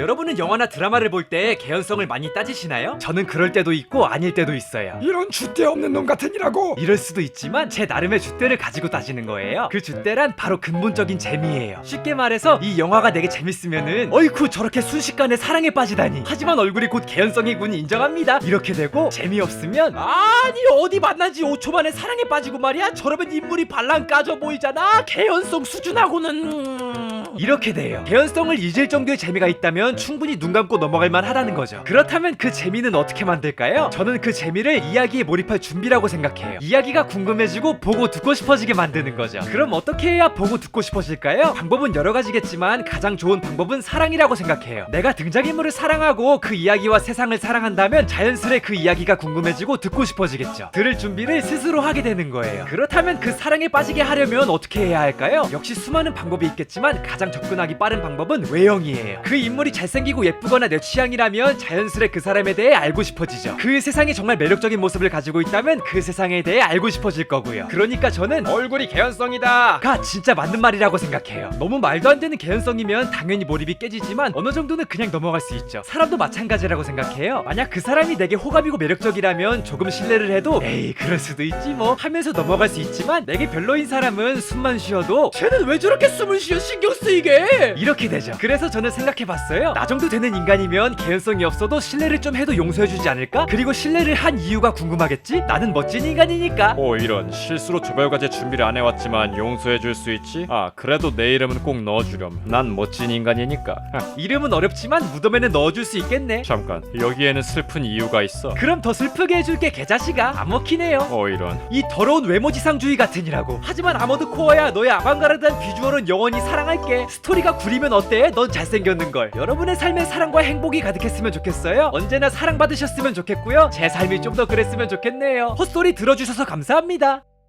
여러분은 영화나 드라마를 볼 때 개연성을 많이 따지시나요? 저는 그럴 때도 있고 아닐 때도 있어요. 이런 줏대 없는 놈 같으니라고 이럴 수도 있지만 제 나름의 줏대를 가지고 따지는 거예요. 그 줏대란 바로 근본적인 재미예요. 쉽게 말해서 이 영화가 내게 재밌으면은 어이쿠 저렇게 순식간에 사랑에 빠지다니. 하지만 얼굴이 곧 개연성이군 인정합니다. 이렇게 되고 재미없으면 아니 어디 만나지 5초 만에 사랑에 빠지고 말이야. 저러면 인물이 발랑 까져 보이잖아. 개연성 수준하고는 이렇게 돼요. 개연성을 잊을 정도의 재미가 있다면 충분히 눈 감고 넘어갈 만하다는 거죠. 그렇다면 그 재미는 어떻게 만들까요? 저는 그 재미를 이야기에 몰입할 준비라고 생각해요. 이야기가 궁금해지고 보고 듣고 싶어지게 만드는 거죠. 그럼 어떻게 해야 보고 듣고 싶어질까요? 방법은 여러 가지겠지만 가장 좋은 방법은 사랑이라고 생각해요. 내가 등장인물을 사랑하고 그 이야기와 세상을 사랑한다면 자연스레 그 이야기가 궁금해지고 듣고 싶어지겠죠. 들을 준비를 스스로 하게 되는 거예요. 그렇다면 그 사랑에 빠지게 하려면 어떻게 해야 할까요? 역시 수많은 방법이 있겠지만 가장 접근하기 빠른 방법은 외형이에요. 그 인물이 잘생기고 예쁘거나 내 취향이라면 자연스레 그 사람에 대해 알고 싶어지죠. 그 세상이 정말 매력적인 모습을 가지고 있다면 그 세상에 대해 알고 싶어질 거고요. 그러니까 저는 얼굴이 개연성이다 가 진짜 맞는 말이라고 생각해요. 너무 말도 안 되는 개연성이면 당연히 몰입이 깨지지만 어느 정도는 그냥 넘어갈 수 있죠. 사람도 마찬가지라고 생각해요. 만약 그 사람이 내게 호감이고 매력적이라면 조금 신뢰를 해도 에이 그럴 수도 있지 뭐 하면서 넘어갈 수 있지만 내게 별로인 사람은 숨만 쉬어도 쟤는 왜 저렇게 숨을 쉬어 신경 쓰 이게 이렇게 되죠. 그래서 저는 생각해봤어요. 나 정도 되는 인간이면 개연성이 없어도 신뢰를 좀 해도 용서해주지 않을까? 그리고 신뢰를 한 이유가 궁금하겠지? 나는 멋진 인간이니까. 오 이런 실수로 조별과제 준비를 안 해왔지만 용서해줄 수 있지? 아 그래도 내 이름은 꼭 넣어주렴 난 멋진 인간이니까 하, 이름은 어렵지만 무덤에는 넣어줄 수 있겠네. 잠깐 여기에는 슬픈 이유가 있어 그럼 더 슬프게 해줄게 개자식아. 안 먹히네요. 오 이런 이 더러운 외모지상주의 같으니라고 하지만 아머드 코어야 너의 아방가르드한 비주얼은 영원히 사랑할게 스토리가 구리면 어때? 넌 잘생겼는걸. 여러분의 삶에 사랑과 행복이 가득했으면 좋겠어요? 언제나 사랑받으셨으면 좋겠고요. 제 삶이 좀 더 그랬으면 좋겠네요. 헛소리 들어주셔서 감사합니다